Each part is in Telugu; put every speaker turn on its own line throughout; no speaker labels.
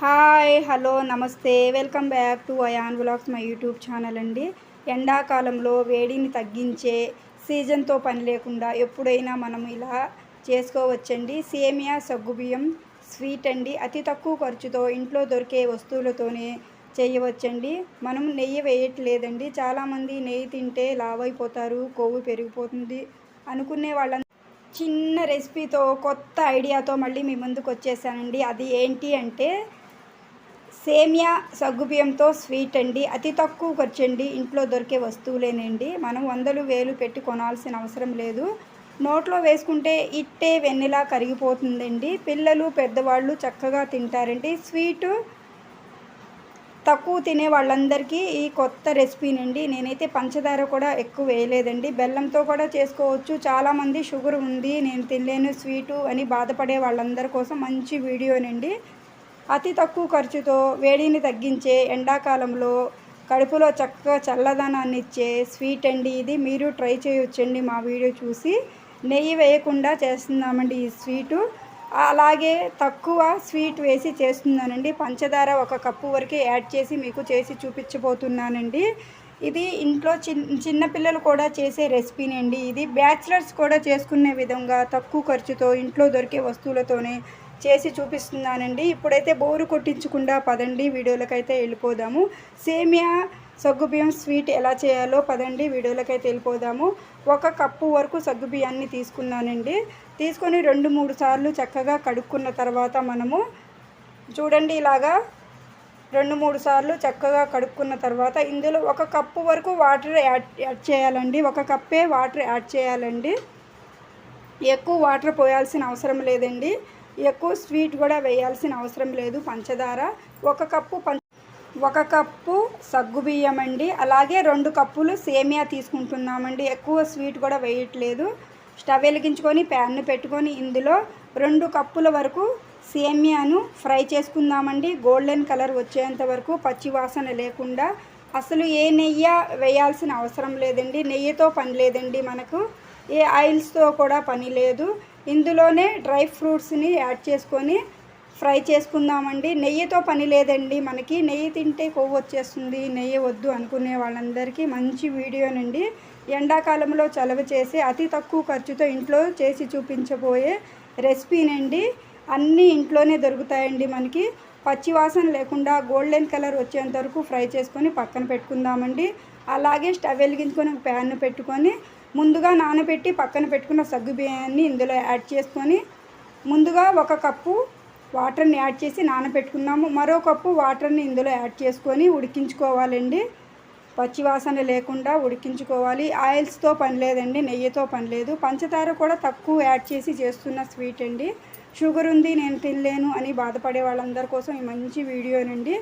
హాయ్ హలో నమస్తే. Welcome back to Ayaan vlogs my YouTube channel అండి. ఎండాకాలంలో వేడిని తగ్గించే సీజన్తో పని లేకుండా ఎప్పుడైనా మనం ఇలా చేసుకోవచ్చండి. సేమియా సగ్గుబియ్యం స్వీట్ అండి. అతి తక్కువ ఖర్చుతో ఇంట్లో దొరికే వస్తువులతోనే చేయవచ్చండి. మనం నెయ్యి వేయట్లేదండి. చాలామంది నెయ్యి తింటే లావైపోతారు కొవ్వు పెరిగిపోతుంది అనుకునే వాళ్ళ. చిన్న రెసిపీతో కొత్త ఐడియాతో మళ్ళీ మీ ముందుకు వచ్చేసానండి అది ఏంటి అంటే సేమియా సగ్గుబియ్యంతో స్వీట్ అండి. అతి తక్కువ ఖర్చు అండి ఇంట్లో దొరికే వస్తువులేనండి. మనం వందలు వేలు పెట్టి కొనాల్సిన అవసరం లేదు. నోట్లో వేసుకుంటే ఇట్టే వెన్నెలా కరిగిపోతుందండి. పిల్లలు పెద్దవాళ్ళు చక్కగా తింటారండి. స్వీటు తక్కువ తినే వాళ్ళందరికీ ఈ కొత్త రెసిపీనండి. నేనైతే పంచదార కూడా ఎక్కువ వేయలేదండి. బెల్లంతో కూడా చేసుకోవచ్చు. చాలామంది షుగర్ ఉంది నేను తినలేను స్వీటు అని బాధపడే వాళ్ళందరి కోసం మంచి వీడియోనండి. అతి తక్కువ ఖర్చుతో వేడిని తగ్గించే ఎండాకాలంలో కడుపులో చక్కగా చల్లదనాన్ని ఇచ్చే స్వీట్ అండి ఇది. మీరు ట్రై చేయొచ్చండి మా వీడియో చూసి. నెయ్యి వేయకుండా చేస్తున్నామండి ఈ స్వీటు. అలాగే తక్కువ స్వీట్ వేసి చేస్తున్నానండి. పంచదార ఒక కప్పు వరకే యాడ్ చేసి మీకు చేసి చూపించబోతున్నానండి. ఇది ఇంట్లో చిన్న చిన్నపిల్లలు కూడా చేసే రెసిపీనండి ఇది. బ్యాచిలర్స్ కూడా చేసుకునే విధంగా తక్కువ ఖర్చుతో ఇంట్లో దొరికే వస్తువులతోనే చేసి చూపిస్తున్నానండి. ఇప్పుడైతే బోరు కొట్టించకుండా పదండి వీడియోలకైతే వెళ్ళిపోదాము. సేమియా సగ్గుబియ్యం స్వీట్ ఎలా చేయాలో పదండి వీడియోలకైతే వెళ్ళిపోదాము. ఒక కప్పు వరకు సగ్గుబియ్యాన్ని తీసుకున్నానండి. తీసుకొని రెండు మూడు సార్లు చక్కగా కడుక్కున్న తర్వాత మనము చూడండి ఇలాగా రెండు మూడు సార్లు చక్కగా కడుక్కున్న తర్వాత ఇందులో ఒక కప్పు వరకు వాటర్ యాడ్ యాడ్ చేయాలండి. ఒక కప్పే వాటర్ యాడ్ చేయాలండి. ఎక్కువ వాటర్ పోయాల్సిన అవసరం లేదండి. ఎక్కువ స్వీట్ కూడా వేయాల్సిన అవసరం లేదు. పంచదార ఒక కప్పు పంచ ఒక కప్పు సగ్గుబియ్యం అండి అలాగే రెండు కప్పులు సేమియా తీసుకుంటున్నామండి. ఎక్కువ స్వీట్ కూడా వేయట్లేదు. స్టవ్ వెలిగించుకొని ప్యాన్ను పెట్టుకొని ఇందులో రెండు కప్పుల వరకు సేమియాను ఫ్రై చేసుకుందామండి. గోల్డెన్ కలర్ వచ్చేంత వరకు పచ్చి వాసన లేకుండా. అసలు ఏ నెయ్యి వేయాల్సిన అవసరం లేదండి. నెయ్యితో పని లేదండి మనకు. ఏ ఆయిల్స్తో కూడా పని లేదు. ఇందులోనే డ్రై ఫ్రూట్స్ని యాడ్ చేసుకొని ఫ్రై చేసుకుందామండి. నెయ్యితో పని లేదండి మనకి. నెయ్యి తింటే కొవ్వు వచ్చేస్తుంది. నెయ్యి వద్దు అనుకునే వాళ్ళందరికీ మంచి వీడియోనండి ఎండాకాలంలో చలవ చేసి అతి తక్కువ ఖర్చుతో ఇంట్లో చేసి చూపించబోయే రెసిపీనండి అన్నీ ఇంట్లోనే దొరుకుతాయండి మనకి. పచ్చివాసన లేకుండా గోల్డెన్ కలర్ వచ్చేంత వరకు ఫ్రై చేసుకొని పక్కన పెట్టుకుందామండి. అలాగే స్టవ్ వెలిగించుకొని ప్యాన్ పెట్టుకొని ముందుగా నానబెట్టి పక్కన పెట్టుకున్న సగ్గు బియ్యాన్ని ఇందులో యాడ్ చేసుకొని ముందుగా ఒక కప్పు వాటర్ని యాడ్ చేసి నానబెట్టుకున్నాము. మరో కప్పు వాటర్ని ఇందులో యాడ్ చేసుకొని ఉడికించుకోవాలండి. పచ్చివాసన లేకుండా ఉడికించుకోవాలి. ఆయిల్స్తో పని లేదండి నెయ్యితో పని లేదు. పంచదార కూడా తక్కువ యాడ్ చేసి చేస్తున్న స్వీట్ అండి. షుగర్ ఉంది నేను తినలేను అని బాధపడే వాళ్ళందరి కోసం ఈ మంచి వీడియోనండి.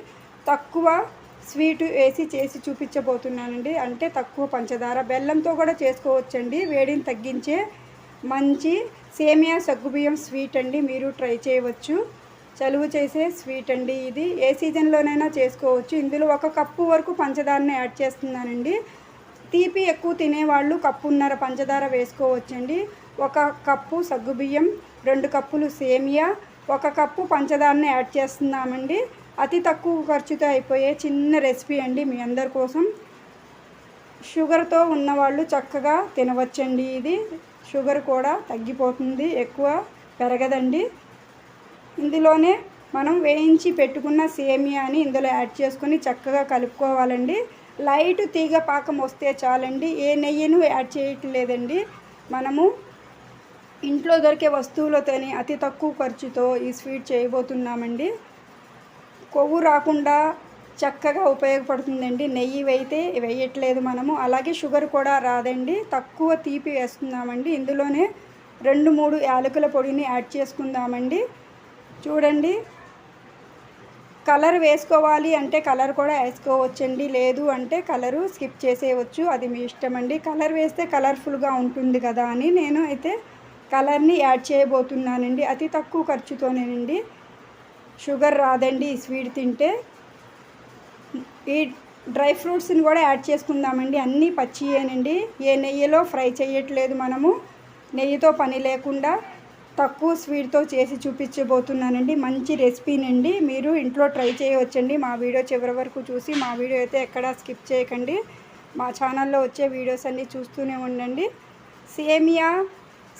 తక్కువ స్వీట్ వేసి చేసి చూపించబోతున్నానండి. అంటే తక్కువ పంచదార. బెల్లంతో కూడా చేసుకోవచ్చండి. వేడిని తగ్గించే మంచి సేమియా సగ్గుబియ్యం స్వీట్ అండి. మీరు ట్రై చేయవచ్చు. చలువు చేసే స్వీట్ అండి ఇది. ఏ సీజన్లోనైనా చేసుకోవచ్చు. ఇందులో ఒక కప్పు వరకు పంచదారని యాడ్ చేస్తున్నానండి. తీపి ఎక్కువ తినేవాళ్ళు కప్పున్నర పంచదార వేసుకోవచ్చండి. ఒక కప్పు సగ్గుబియ్యం రెండు కప్పులు సేమియా ఒక కప్పు పంచదారని యాడ్ చేస్తున్నామండి. అతి తక్కువ ఖర్చుతో అయిపోయే చిన్న రెసిపీ అండి మీ అందరి కోసం. షుగర్తో ఉన్నవాళ్ళు చక్కగా తినవచ్చండి ఇది. షుగర్ కూడా తగ్గిపోతుంది ఎక్కువ పెరగదండి. ఇందులోనే మనం వేయించి పెట్టుకున్న సేమియాని ఇందులో యాడ్ చేసుకొని చక్కగా కలుపుకోవాలండి. లైట్ తీగ పాకం వస్తే చాలండి. ఏ నెయ్యిను యాడ్ చేయట్లేదండి. మనము ఇంట్లో దొరికే వస్తువులతోని అతి తక్కువ ఖర్చుతో ఈ స్వీట్ చేయబోతున్నామండి. కొవ్వు రాకుండా చక్కగా ఉపయోగపడుతుందండి. నెయ్యి వేయితే వేయట్లేదు మనము. అలాగే షుగర్ కూడా రాదండి. తక్కువ తీపి వేస్తున్నామండి. ఇందులోనే రెండు మూడు యాలకుల పొడిని యాడ్ చేసుకుందామండి. చూడండి. కలర్ వేసుకోవాలి అంటే కలర్ కూడా వేసుకోవచ్చండి. లేదు అంటే కలరు స్కిప్ చేసేయవచ్చు. అది మీ ఇష్టం అండి కలర్ వేస్తే కలర్ఫుల్గా ఉంటుంది కదా అని నేను అయితే కలర్ని యాడ్ చేయబోతున్నానండి. అతి తక్కువ ఖర్చుతోనేనండి. షుగర్ రాదండి ఈ స్వీట్ తింటే. ఈ డ్రై ఫ్రూట్స్ని కూడా యాడ్ చేసుకుందామండి. అన్నీ పచ్చియేనండి. ఏ నెయ్యిలో ఫ్రై చేయట్లేదు మనము. నెయ్యితో పని లేకుండా తక్కువ స్వీట్తో చేసి చూపించబోతున్నానండి. మంచి రెసిపీనండి. మీరు ఇంట్లో ట్రై చేయవచ్చండి. మా వీడియో చివరి వరకు చూసి మా వీడియో అయితే ఎక్కడా స్కిప్ చేయకండి. మా ఛానల్లో వచ్చే వీడియోస్ అన్నీ చూస్తూనే ఉండండి. సేమియా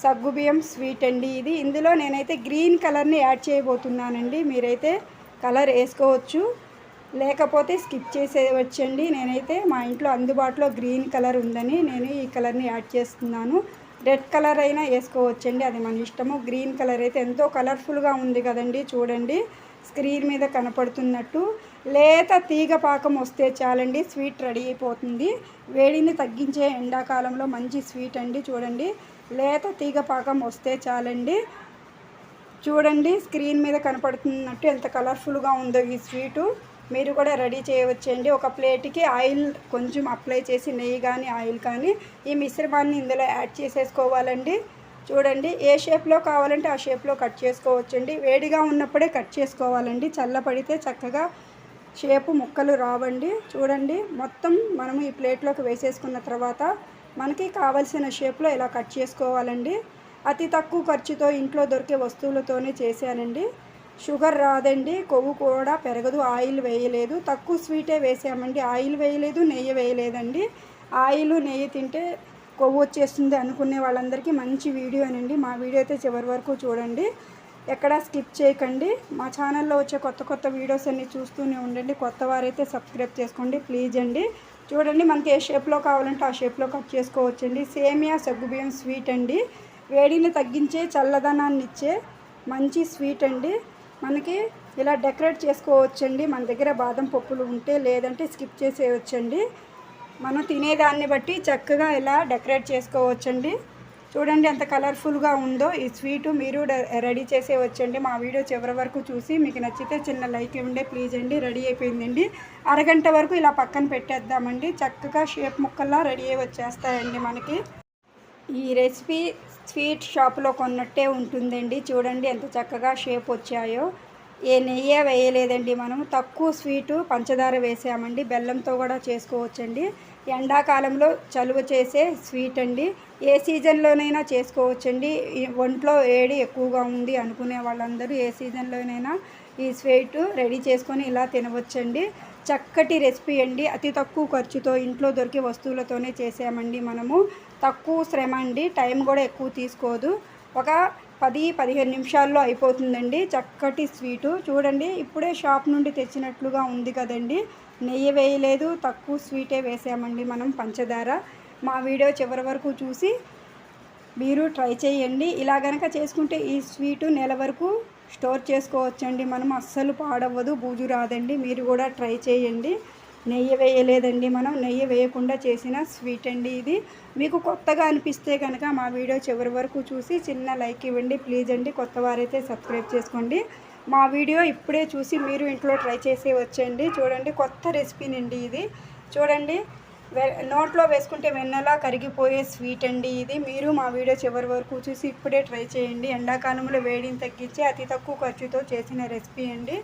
సగ్గుబియ్యం స్వీట్ అండి ఇది. ఇందులో నేనైతే గ్రీన్ కలర్ని యాడ్ చేయబోతున్నానండి. మీరైతే కలర్ వేసుకోవచ్చు. లేకపోతే స్కిప్ చేసేవచ్చండి నేనైతే మా ఇంట్లో అందుబాటులో గ్రీన్ కలర్ ఉందని నేను ఈ కలర్ని యాడ్ చేస్తున్నాను. రెడ్ కలర్ అయినా వేసుకోవచ్చండి. అది మన ఇష్టము. గ్రీన్ కలర్ అయితే ఎంతో కలర్ఫుల్గా ఉంది కదండి. చూడండి. స్క్రీన్ మీద కనపడుతున్నట్టు లేత తీగ పాకం వస్తే చాలండి స్వీట్ రెడీ అయిపోతుంది. వేడిని తగ్గించే ఎండాకాలంలో మంచి స్వీట్ అండి చూడండి. లేత తీగ పాకం వస్తే చాలండి. చూడండి స్క్రీన్ మీద కనపడుతున్నట్టు ఎంత కలర్ఫుల్గా ఉందో ఈ స్వీటు. మీరు కూడా రెడీ చేయవచ్చండి. ఒక ప్లేట్కి ఆయిల్ కొంచెం అప్లై చేసి నెయ్యి కానీ ఆయిల్ కానీ ఈ మిశ్రమాన్ని ఇందులో యాడ్ చేసేసుకోవాలండి. చూడండి ఏ షేప్లో కావాలంటే ఆ షేప్లో కట్ చేసుకోవచ్చండి. వేడిగా ఉన్నప్పుడే కట్ చేసుకోవాలండి. చల్లపడితే చక్కగా షేపు ముక్కలు రావండి. చూడండి మొత్తం మనము ఈ ప్లేట్లోకి వేసేసుకున్న తర్వాత మనకి కావలసిన షేప్లో ఇలా కట్ చేసుకోవాలండి. అతి తక్కువ ఖర్చుతో ఇంట్లో దొరికే వస్తువులతోనే చేశానండి. షుగర్ రాదండి కొవ్వు కూడా పెరగదు ఆయిల్ వేయలేదు. తక్కువ స్వీటే వేసామండి. ఆయిల్ వేయలేదు నెయ్యి వేయలేదండి. ఆయిల్ నెయ్యి తింటే కొవ్వు వచ్చేస్తుంది అనుకునే వాళ్ళందరికీ మంచి వీడియోనండి మా వీడియో అయితే చివరి వరకు చూడండి. ఎక్కడా స్కిప్ చేయకండి. మా ఛానల్లో వచ్చే కొత్త కొత్త వీడియోస్ అన్నీ చూస్తూనే ఉండండి. కొత్త వారైతే సబ్స్క్రైబ్ చేసుకోండి. ప్లీజ్ అండి. చూడండి మనకి ఏ షేప్లో కావాలంటే ఆ షేప్లో కట్ చేసుకోవచ్చండి. సేమియా సగ్గుబియ్యం స్వీట్ అండి. వేడిని తగ్గించే చల్లదనాన్ని ఇచ్చే మంచి స్వీట్ అండి. మనకి ఇలా డెకరేట్ చేసుకోవచ్చండి. మన దగ్గర బాదం పప్పులు ఉంటే లేదంటే స్కిప్ చేసేయచ్చండి. మనం తినేదాన్ని బట్టి చక్కగా ఇలా డెకరేట్ చేసుకోవచ్చండి. చూడండి ఎంత కలర్ఫుల్గా ఉందో ఈ స్వీటు మీరు రెడీ చేసేవచ్చండి మా వీడియో చివరి వరకు చూసి మీకు నచ్చితే చిన్న లైక్ ఇవ్వండి ప్లీజ్ అండి రెడీ అయిపోయిందండి. అరగంట వరకు ఇలా పక్కన పెట్టేద్దామండి. చక్కగా షేప్ ముక్కల్లా రెడీ అయ్యి వచ్చేస్తాయండి మనకి. ఈ రెసిపీ స్వీట్ షాప్లో కొన్నట్టే ఉంటుందండి. చూడండి ఎంత చక్కగా షేప్ వచ్చాయో. ఏ నెయ్యే వేయలేదండి మనం తక్కువ స్వీటు పంచదార వేసామండి. బెల్లంతో కూడా చేసుకోవచ్చండి. ఎండాకాలంలో చలువ చేసే స్వీట్ అండి. ఏ సీజన్లోనైనా చేసుకోవచ్చండి. ఒంట్లో వేడి ఎక్కువగా ఉంది అనుకునే వాళ్ళందరూ ఏ సీజన్లోనైనా ఈ స్వీట్ రెడీ చేసుకొని ఇలా తినవచ్చండి. చక్కటి రెసిపీ అండి. అతి తక్కువ ఖర్చుతో ఇంట్లో దొరికే వస్తువులతోనే చేసామండి మనము. తక్కువ శ్రమ అండి. టైం కూడా ఎక్కువ తీసుకోదు. ఒక పది పదిహేను నిమిషాల్లో అయిపోతుందండి. చక్కటి స్వీటు. చూడండి ఇప్పుడే షాప్ నుండి తెచ్చినట్లుగా ఉంది కదండి. నెయ్యి వేయలేదు తక్కువ స్వీటే వేసామండి మనం పంచదార. మా వీడియో చివరి వరకు చూసి మీరు ట్రై చేయండి. ఇలా గనక చేసుకుంటే ఈ స్వీటు నెల వరకు స్టోర్ చేసుకోవచ్చండి. మనం అస్సలు పాడవ్వదు బూజు రాదండి. మీరు కూడా ట్రై చేయండి. నెయ్యి వేయలేదండి మనం. నెయ్యి వేయకుండా చేసిన స్వీట్ అండి ఇది. మీకు కొత్తగా అనిపిస్తే కనుక మా వీడియో చివరి వరకు చూసి చిన్న లైక్ ఇవ్వండి. ప్లీజ్ అండి కొత్త వారైతే సబ్స్క్రైబ్ చేసుకోండి. మా వీడియో ఇప్పుడే చూసి మీరు ఇంట్లో ట్రై చేసి వచ్చండి చూడండి కొత్త రెసిపీనండి ఇది. చూడండి నోట్లో వేసుకుంటే వెన్నెలా కరిగిపోయే స్వీట్ అండి ఇది. మీరు మా వీడియో చివరి వరకు చూసి ఇప్పుడే ట్రై చేయండి. ఎండాకాలంలో వేడిని తగ్గించి అతి తక్కువ ఖర్చుతో చేసిన రెసిపీ అండి.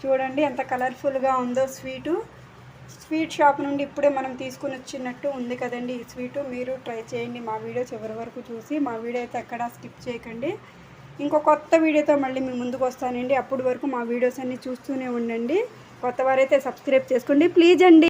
చూడండి ఎంత కలర్ఫుల్గా ఉందో స్వీటు. స్వీట్ షాప్ నుండి ఇప్పుడే మనం తీసుకుని వచ్చినట్టు ఉంది కదండి ఈ స్వీటు. మీరు ట్రై చేయండి మా వీడియో చివరి వరకు చూసి మా వీడియో అయితే ఎక్కడ స్కిప్ చేయకండి. ఇంకో కొత్త వీడియోతో మళ్ళీ మీ ముందుకు వస్తానండి. అప్పటి వరకు మా వీడియోస్ అన్నీ చూస్తూనే ఉండండి. కొత్త వారైతే సబ్స్క్రైబ్ చేసుకోండి. ప్లీజ్ అండి.